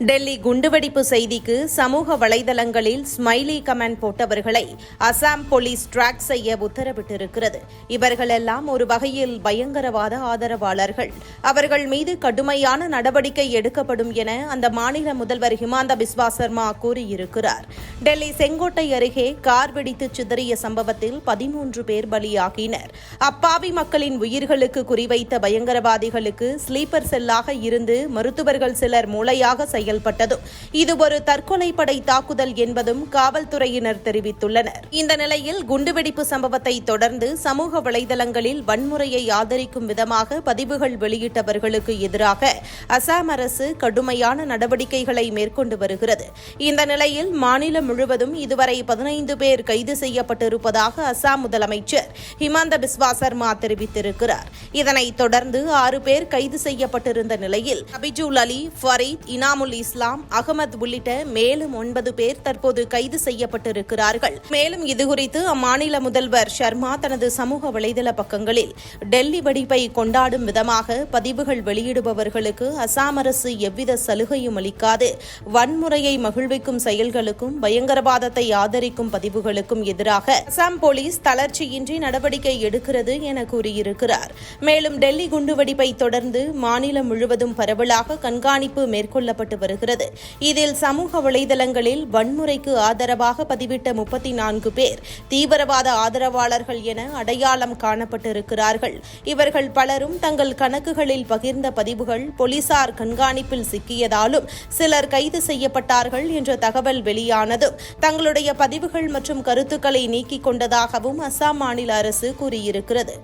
டெல்லி குண்டுவெடிப்பு செய்திக்கு சமூக வலைதளங்களில் ஸ்மைலி கமெண்ட் போட்டவர்களை அசாம் போலீஸ் ட்ராக் செய்ய உத்தரவிட்டிருக்கிறது. இவர்களெல்லாம் ஒரு வகையில் பயங்கரவாத ஆதரவாளர்கள். அவர்கள் மீது கடுமையான நடவடிக்கை எடுக்கப்படும் என அந்த மாநில முதல்வர் ஹிமாந்த பிஸ்வா சர்மா கூறியிருக்கிறார். டெல்லி செங்கோட்டை அருகே கார் வெடித்து சிதறிய சம்பவத்தில் பதிமூன்று பேர் பலியாகினர். அப்பாவி மக்களின் உயிர்களுக்கு குறிவைத்த பயங்கரவாதிகளுக்கு ஸ்லீப்பர் செல்லாக இருந்து மருத்துவர்கள் சிலர் மூளையாக செயல்பட்டது இது ஒரு தற்கொலை படை தாக்குதல் என்பதும் காவல்துறையினர் தெரிவித்துள்ளனர். இந்த நிலையில் குண்டுவெடிப்பு சம்பவத்தை தொடர்ந்து சமூக வலைதளங்களில் வன்முறையை ஆதரிக்கும் விதமாக பதிவுகள் வெளியிட்டவர்களுக்கு எதிராக அசாம் அரசு கடுமையான நடவடிக்கைகளை மேற்கொண்டு வருகிறது. இந்த நிலையில் மாநிலம் முழுவதும் இதுவரை பதினைந்து பேர் கைது செய்யப்பட்டிருப்பதாக அசாம் முதலமைச்சர் ஹிமந்த பிஸ்வா சர்மா தெரிவித்திருக்கிறார். இதனைத் தொடர்ந்து ஆறு பேர் கைது செய்யப்பட்டிருந்த நிலையில் அபிஜுல் அலி ஃபரீத் இனாமுல் இஸ்லாம் அகமது உள்ளிட்ட மேலும் ஒன்பது பேர் தற்போது கைது செய்யப்பட்டிருக்கிறார்கள். மேலும் இதுகுறித்து அம்மாநில முதல்வர் சர்மா தனது சமூக வலைதள பக்கங்களில் டெல்லி வெடிப்பை கொண்டாடும் விதமாக பதிவுகள் வெளியிடுபவர்களுக்கு அசாம் அரசு எவ்வித சலுகையும் அளிக்காது. வன்முறையை மகிழ்விக்கும் செயல்களுக்கும் பயங்கரவாதத்தை ஆதரிக்கும் பதிவுகளுக்கும் எதிராக அசாம் போலீஸ் தளர்ச்சியின்றி நடவடிக்கை எடுக்கிறது என கூறியிருக்கிறார். மேலும் டெல்லி குண்டுவெடிப்பை தொடர்ந்து மாநிலம் முழுவதும் பரவலாக கண்காணிப்பு மேற்கொள்ளப்பட்டு வருகிறது. இதில் சமூக வலைதளங்களில் வன்முறைக்கு ஆதரவாக பதிவிட்ட முப்பத்தி நான்கு பேர் தீவிரவாத ஆதரவாளர்கள் என அடையாளம் காணப்பட்டிருக்கிறார்கள். இவர்கள் பலரும் தங்கள் கணக்குகளில் பகிர்ந்த பதிவுகள் போலீசார் கண்காணிப்பில் சிக்கியதாலும் சிலர் கைது செய்யப்பட்டார்கள் என்ற தகவல் வெளியானதும் தங்களுடைய பதிவுகள் மற்றும் கருத்துக்களை நீக்கிக் கொண்டதாகவும் அசாம் மாநில அரசு கூறியிருக்கிறது.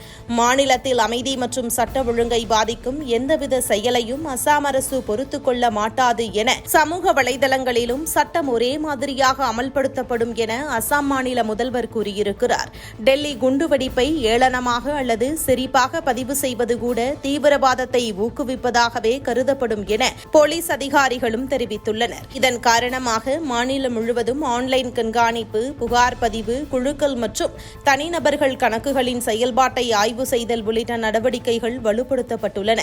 மாநிலத்தில் அமைதி மற்றும் சட்ட ஒழுங்கை பாதிக்கும் எந்தவித செயலையும் அசாம் அரசு பொறுத்துக்கொள்ள மாட்டாது என சமூக வலைதளங்களிலும் சட்டம் ஒரே மாதிரியாக அமல்படுத்தப்படும் என அசாம் மாநில முதல்வர் கூறியிருக்கிறார். டெல்லி குண்டுவெடிப்பை ஏளனமாக அல்லது சிரிப்பாக பதிவு செய்வது கூட தீவிரவாதத்தை ஊக்குவிப்பதாகவே கருதப்படும் என போலீஸ் அதிகாரிகளும் தெரிவித்துள்ளனர். இதன் காரணமாக மாநிலம் முழுவதும் ஆன்லைன் கண்காணிப்பு புகார் பதிவு குழுக்கள் மற்றும் தனிநபர்கள் கணக்குகளின் செயல்பாட்டை ஆய்வு செய்தல் உள்ளிட்ட நடவடிக்கைகள் வலுப்படுத்தப்பட்டுள்ளன.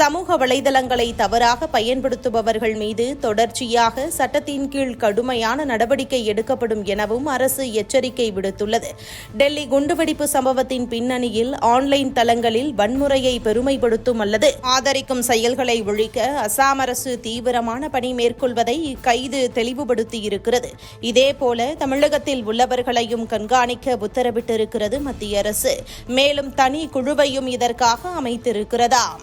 சமூக வலைதளங்களை தவறாக பயன்படுத்துபவர்கள் மீது தொடர்ச்சியாக சட்டத்தின் கீழ் கடுமையான நடவடிக்கை எடுக்கப்படும் எனவும் அரசு எச்சரிக்கை விடுத்துள்ளது. டெல்லி குண்டுவெடிப்பு சம்பவத்தின் பின்னணியில் ஆன்லைன் தளங்களில் வன்முறையை பெருமைப்படுத்தும் அல்லது ஆதரிக்கும் செயல்களை ஒழிக்க அசாம் அரசு தீவிரமான பணி மேற்கொள்வதை இக்கைது தெளிவுபடுத்தியிருக்கிறது. இதேபோல தமிழகத்தில் உள்ளவர்களையும் கண்காணிக்க உத்தரவிட்டிருக்கிறது மத்திய அரசு. மேலும் தனி குழுவையும் இதற்காக அமைத்திருக்கிறதா